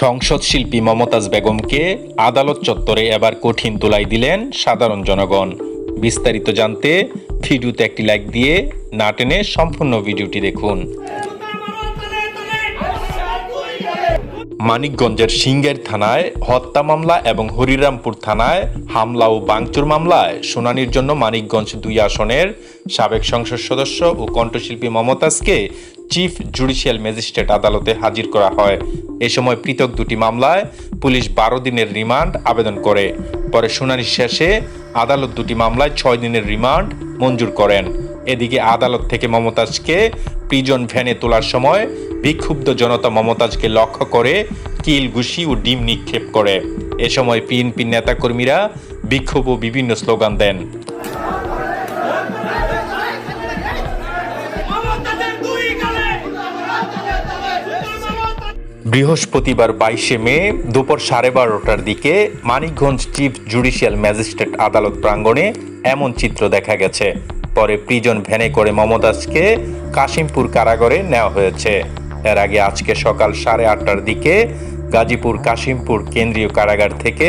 সংসদ শিল্পী মমতাজ বেগমকে আদালত চত্বরে এবার কঠিন তোলাই দিলেন সাধারণ জনগণ। বিস্তারিত জানতে ভিডিওতে একটি লাইক দিয়ে না টেনে সম্পূর্ণ ভিডিওটি দেখুন। মানিকগঞ্জের সিঙ্গের থানায় হত্যা মামলা এবং হরিরামপুর থানায় হামলা ও বাংচুর মামলায় শুনানির জন্য মানিকগঞ্জ দুই আসনের সাবেক সংসদ সদস্য ও কণ্ঠশিল্পী মমতাজকে চিফ জুডিশিয়াল ম্যাজিস্ট্রেট আদালতে হাজির করা হয়। এ সময় পৃথক দুটি মামলায় পুলিশ বারো দিনের রিমান্ড আবেদন করে। পরে শুনানি শেষে আদালত দুটি মামলায় ছয় দিনের রিমান্ড মঞ্জুর করেন। এদিকে আদালত থেকে মমতাজকে প্রিজন ভ্যানে তোলার সময় বিক্ষুব্ধ জনতা মমতাজকে লক্ষ্য করে কিল, ঘুষি ও ডিম নিক্ষেপ করে। এ সময় পিএনপি নেতাকর্মীরা বিক্ষোভ ও বিভিন্ন স্লোগান দেন। বৃহস্পতিবার বাইশে মে দুপুর সাড়ে বারোটার দিকে মানিকগঞ্জ চিফ জুডিশিয়াল ম্যাজিস্ট্রেট আদালত প্রাঙ্গণে এমন চিত্র দেখা গেছে। পরে প্রিজন ভ্যানে করে মমতাজকে কাশিমপুর কারাগারে নেওয়া হয়েছে। এর আগে আজকে সকাল সাড়ে আটটার দিকে গাজীপুর কাশিমপুর কেন্দ্রীয় কারাগার থেকে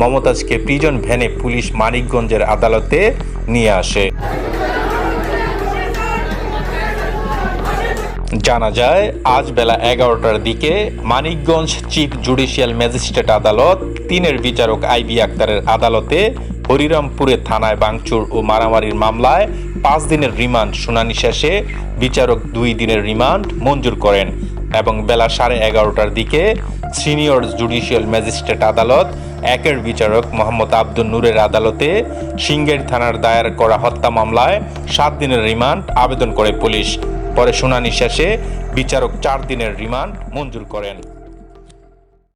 মমতাজকে প্রিজন ভ্যানে পুলিশ মানিকগঞ্জের আদালতে নিয়ে আসে। জানা যায়, আজ বেলা এগারোটার দিকে মানিকগঞ্জ চিফ জুডিশিয়াল ম্যাজিস্ট্রেট আদালত, তিনের বিচারক আইবি আক্তারের আদালতে হরিরামপুরে থানায় বাংচুর ও মারামারির মামলায় পাঁচ দিনের রিমান্ড। শুনানি শেষে বিচারক দুই দিনের রিমান্ড মঞ্জুর করেন এবং বেলা সাড়ে এগারোটার দিকে সিনিয়র জুডিশিয়াল ম্যাজিস্ট্রেট আদালত, একের বিচারক মোহাম্মদ আব্দুল নূরের আদালতে সিঙ্গের থানার দায়ের করা হত্যা মামলায় সাত দিনের রিমান্ড আবেদন করে পুলিশ। পরে শুনানি শেষে বিচারক চার দিনের রিমান্ড মঞ্জুর করেন।